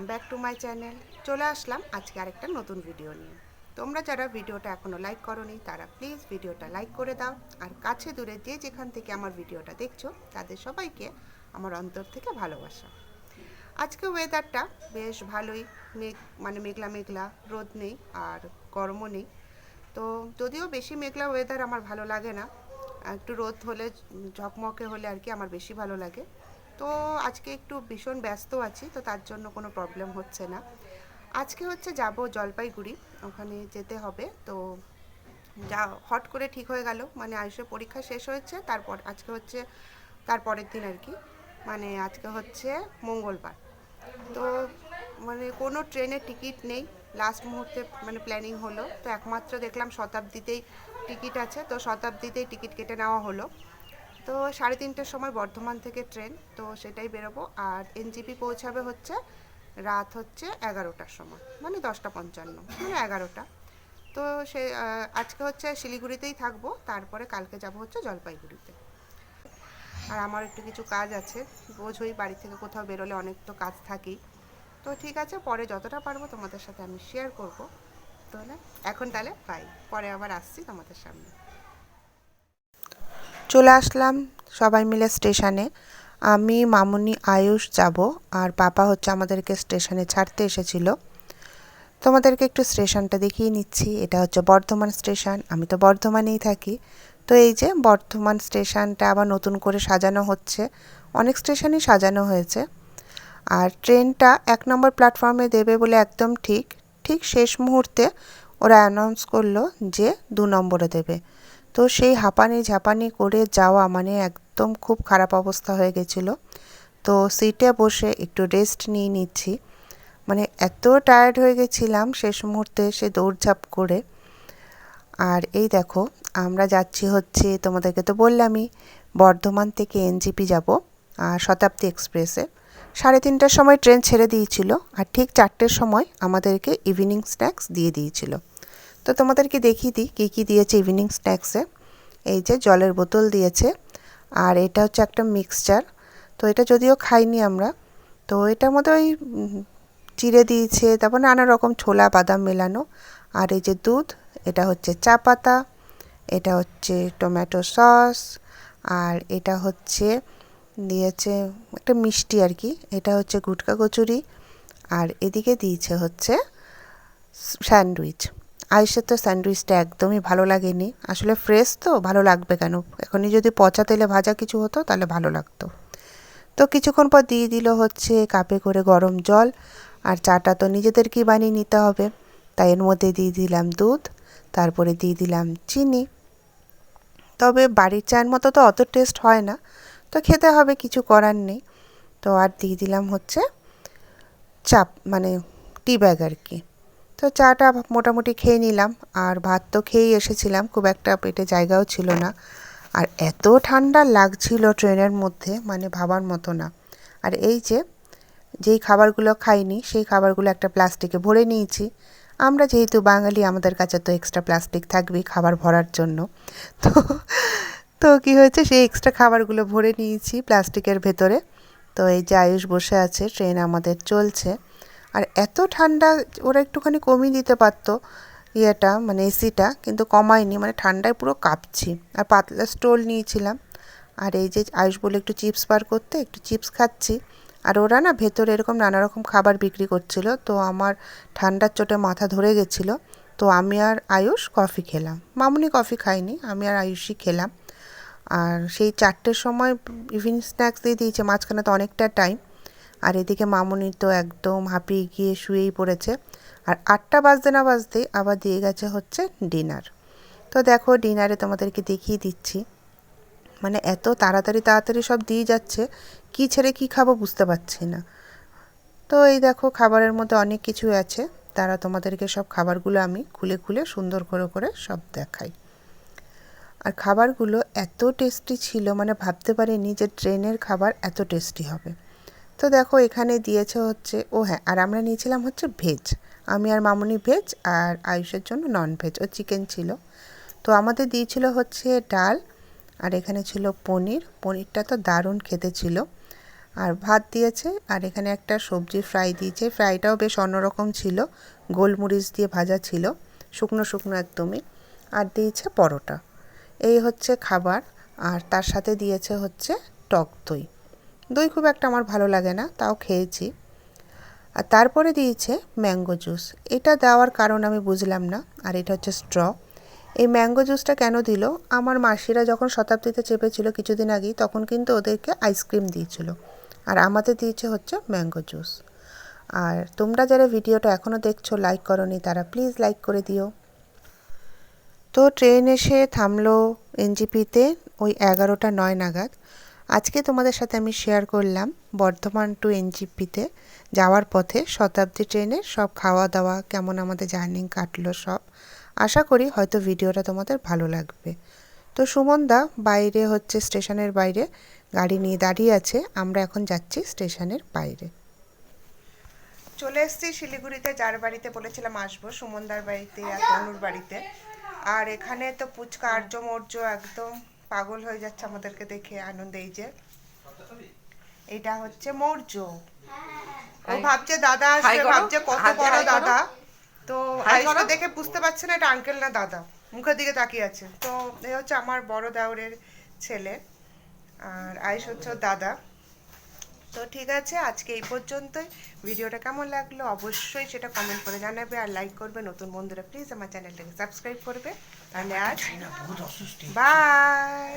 Welcome back to my channel. চলে আসলাম আজকে আরেকটা নতুন ভিডিও নিয়ে। তোমরা যারা ভিডিওটা এখনও লাইক করনি, তারা প্লিজ ভিডিওটা লাইক করে দাও। আর কাছে দূরে যে যেখান থেকে আমার ভিডিওটা দেখছ, তাদের সবাইকে আমার অন্তর থেকে ভালোবাসা। আজকে ওয়েদারটা বেশ ভালোই, মেঘ মানে মেঘলা মেঘলা, রোদ নেই আর গরমও নেই। তো যদিও বেশি মেঘলা ওয়েদার আমার ভালো লাগে না, একটু রোদ হলে, ঝকমকে হলে আর কি আমার বেশি ভালো লাগে। তো আজকে একটু ভীষণ ব্যস্ত আছি, তো তার জন্য কোনো প্রবলেম হচ্ছে না। আজকে হচ্ছে যাব জলপাইগুড়ি, ওখানে যেতে হবে। তো যা হট করে ঠিক হয়ে গেল মানে আয়ুষের পরীক্ষা শেষ হয়েছে, তারপর আজকে হচ্ছে তারপরের দিন আর কি। মানে আজকে হচ্ছে মঙ্গলবার। তো মানে কোনো ট্রেনের টিকিট নেই লাস্ট মুহূর্তে মানে প্ল্যানিং হলো। তো একমাত্র দেখলাম শতাব্দীতেই টিকিট আছে, তো শতাব্দীতেই টিকিট কেটে নেওয়া হলো। তো সাড়ে তিনটের সময় বর্ধমান থেকে ট্রেন, তো সেটাই বেরোবো। আর এনজিপি পৌঁছাবে হচ্ছে রাত হচ্ছে এগারোটার সময় মানে দশটা পঞ্চান্ন মানে এগারোটা। তো সে আজকে হচ্ছে শিলিগুড়িতেই থাকব, তারপরে কালকে যাব হচ্ছে জলপাইগুড়িতে। আর আমার একটু কিছু কাজ আছে, বোঝোই বাড়ি থেকে কোথাও বেরোলে অনেক তো কাজ থাকেই। তো ঠিক আছে, পরে যতটা পারব তোমাদের সাথে আমি শেয়ার করব। তাহলে, এখন তাহলে পাই পরে আবার আসছি তোমাদের সামনে। চলে আসলাম সবাই মিলে স্টেশনে। আমি, মামুনি, আয়ুষ যাব আর পাপা হচ্ছে আমাদেরকে স্টেশনে ছাড়তে এসেছিল। তোমাদেরকে একটু স্টেশনটা দেখিয়ে নিচ্ছি। এটা হচ্ছে বর্ধমান স্টেশন। আমি তো বর্ধমানেই থাকি। তো এই যে বর্ধমান স্টেশনটা আবার নতুন করে সাজানো হচ্ছে। অনেক স্টেশনই সাজানো হয়েছে। আর ট্রেনটা এক নম্বর প্ল্যাটফর্মে দেবে বলে একদম ঠিক। ঠিক শেষ মুহূর্তে ওরা অ্যানাউন্স করল যে দু নম্বরে দেবে। তো সেই হাঁপানি ঝাঁপানি করে যাওয়া মানে একদম খুব খারাপ অবস্থা হয়ে গেছিল। তো সিটে বসে একটু রেস্ট নিয়ে নিচ্ছি। মানে এত টায়ার্ড হয়ে গেছিলাম শেষ মুহূর্তে সে দৌড়ঝাঁপ করে। আর এই দেখো, আমরা যাচ্ছি হচ্ছে তোমাদেরকে তো বললামই, বর্ধমান থেকে এনজিপি যাব আর শতাব্দী এক্সপ্রেসে। সাড়ে তিনটার সময় ট্রেন ছেড়ে দিয়েছিল আর ঠিক চারটের সময় আমাদেরকে ইভিনিং স্ন্যাক্স দিয়ে দিয়েছিল। তো তোমাদেরকে দেখিয়ে দিই কী কী দিয়েছে ইভিনিং স্ন্যাক্সে এই যে জলের বোতল দিয়েছে আর এটা হচ্ছে একটা মিক্সচার তো এটা যদিও খাইনি আমরা, তো এটার মধ্যে ওই চিড়ে দিয়েছে, তারপর নানা রকম ছোলা, বাদাম মেলানো। আর এই যে দুধ, এটা হচ্ছে চা পাতা, এটা হচ্ছে টমেটো সস, আর এটা হচ্ছে দিয়েছে একটা মিষ্টি আর কি, এটা হচ্ছে গুটকা কচুরি। আর এদিকে দিয়েছে হচ্ছে স্যান্ডউইচ। আয়ুষের তো স্যান্ডউইচটা একদমই ভালো লাগেনি। আসলে ফ্রেশ তো, ভালো লাগবে কেন? এখনই যদি পচা তেলে ভাজা কিছু হতো, তাহলে ভালো লাগতো। তো কিছুক্ষণ পর দিয়ে দিল হচ্ছে কাপে করে গরম জল, আর চাটা তো নিজেদেরকেই বানিয়ে নিতে হবে। তাই এর মধ্যে দিয়ে দিলাম দুধ, তারপরে দিয়ে দিলাম চিনি। তবে বাড়ির চায়ের মতো তো অত টেস্ট হয় না, তো খেতে হবে, কিছু করার নেই। তো আর দিয়ে দিলাম হচ্ছে চাপ মানে টি ব্যাগ আর কি। তো চাটা মোটামুটি খেয়ে নিলাম, আর ভাত তো খেয়েই এসেছিলাম, খুব একটা পেটে জায়গাও ছিল না। আর এত ঠান্ডা লাগছিল ট্রেনের মধ্যে মানে ভাবার মতো না। আর এই যে, যেই খাবারগুলো খাইনি, সেই খাবারগুলো একটা প্লাস্টিকে ভরে নিয়েছি। আমরা যেহেতু বাঙালি, আমাদের কাছে তো এক্সট্রা প্লাস্টিক থাকবেই খাবার ভরার জন্য। তো তো কী হয়েছে, সেই এক্সট্রা খাবারগুলো ভরে নিয়েছি প্লাস্টিকের ভেতরে। তো এই যে আয়ুষ বসে আছে, ট্রেন আমাদের চলছে। আর এত ঠান্ডা ওরা একটুখানি কমিয়ে দিতে পারতো ইয়েটা মানে এসিটা কিন্তু কমায়নি মানে ঠান্ডায় পুরো কাঁপছি। আর পাতলা স্টোল নিয়েছিলাম। আর এই যে আয়ুষ বলে একটু চিপস বার করতে, একটু চিপস খাচ্ছি। আর ওরা না ভেতরে এরকম নানা রকম খাবার বিক্রি করছিল, তো আমার ঠান্ডার চোটে মাথা ধরে গেছিল। তো আমি আর আয়ুষ কফি খেলাম। মামুনি কফি খাইনি আমি আর আয়ুষই খেলাম। আর সেই চারটের সময় ইভিনিং স্ন্যাক্স দিয়ে দিয়েছে, মাঝখানে তো অনেকটা টাইম আর এদিকে মামুনি তো একদম হাঁপিয়ে গিয়ে শুয়েই পড়েছে। আর আটটা বাজতে না বাজতেই আবার দিয়ে গেছে হচ্ছে ডিনার। তো দেখো ডিনারে তোমাদেরকে দেখিয়ে দিচ্ছি। মানে এত তাড়াতাড়ি তাড়াতাড়ি সব দিয়ে যাচ্ছে, কি ছেড়ে কি খাব বুঝতে পারছি না। তো এই দেখো খাবারের মধ্যে অনেক কিছু আছে, তারা তোমাদেরকে সব খাবারগুলো আমি খুলে খুলে সুন্দর করে করে সব দেখাই। আর খাবারগুলো এত টেস্টি ছিল মানে ভাবতে পারিনি যে ট্রেনের খাবার এত টেস্টি হবে। তো দেখো এখানে দিয়েছে হচ্ছে, ও হ্যাঁ আর আমরা নিয়েছিলাম হচ্ছে ভেজ আমি আর মামুনি ভেজ আর আয়ুষের জন্য নন ভেজ ও চিকেন ছিল। তো আমাদের দিয়েছিল হচ্ছে ডাল আর এখানে ছিল পনির। পনিরটা তো দারুণ খেতে ছিল। আর ভাত দিয়েছে আর এখানে একটা সবজি ফ্রাই দিয়েছে। ফ্রাইটাও বেশ অন্যরকম ছিল। গোলমরিচ দিয়ে ভাজা ছিল। শুকনো শুকনো একদমই। আর দিয়েছে পরোটা। এই হচ্ছে খাবার। আর তার সাথে দিয়েছে হচ্ছে টক দই। দই খুব একটা আমার ভালো লাগে না, তাও খেয়েছি। আর তারপরে দিয়েছে ম্যাঙ্গো জুস। এটা দেওয়ার কারণ আমি বুঝলাম না, আর এটা হচ্ছে স্ট্র। এই ম্যাঙ্গো জুসটা কেন দিল? আমার মাসিরা যখন শতাব্দীতে চেপেছিল কিছুদিন আগেই, তখন কিন্তু ওদেরকে আইসক্রিম দিয়েছিল। আর আমাদের দিয়েছে হচ্ছে ম্যাঙ্গো জুস। আর তোমরা যারা ভিডিওটা এখনও দেখছ লাইক করনি, তারা প্লিজ লাইক করে দিও। তো ট্রেন এসে থামলো এনজিপিতে ওই এগারোটা নয় নাগাদ। আজকে তোমাদের সাথে আমি শেয়ার করলাম বর্ধমান টু এনজিপিতে যাওয়ার পথে শতাব্দী ট্রেনের সব খাওয়া দাওয়া, কেমন আমাদের জার্নি কাটলো সব। আশা করি হয়তো ভিডিওটা তোমাদের ভালো লাগবে। তো সুমনদা বাইরে হচ্ছে স্টেশনের বাইরে গাড়ি নিয়ে দাঁড়িয়ে আছে, আমরা এখন যাচ্ছি স্টেশনের বাইরে। চলে এসেছি শিলিগুড়িতে, যার বাড়িতে বলেছিলাম আসব, সুমনদার বাড়িতে আর তনুর বাড়িতে। আর এখানে তো পুচকা আর্য মৌর্য একদম। পাগল হয়ে যাচ্ছে আমাদেরকে দেখে আনন্দ এই যে। এটা হচ্ছে মৌর্য। ও ভাবছে দাদা আসবে ভাবছে কত বড় দাদা। তো হাই দেখে বুঝতে পারছে না এটা আঙ্কেল না দাদা। মুখের দিকে তাকিয়ে আছে। তো এই হচ্ছে আমার বড় দাউরের ছেলে আর আয়ুষ হচ্ছে দাদা। তো ঠিক আছে আজকে এই পর্যন্তই। ভিডিওটা কেমন লাগল? অবশ্যই সেটা কমেন্ট করে জানাবে আর লাইক করবে। নতুন বন্ধুরা প্লিজ আমার চ্যানেলটাকে সাবস্ক্রাইব করবে। তাহলে আজ বাই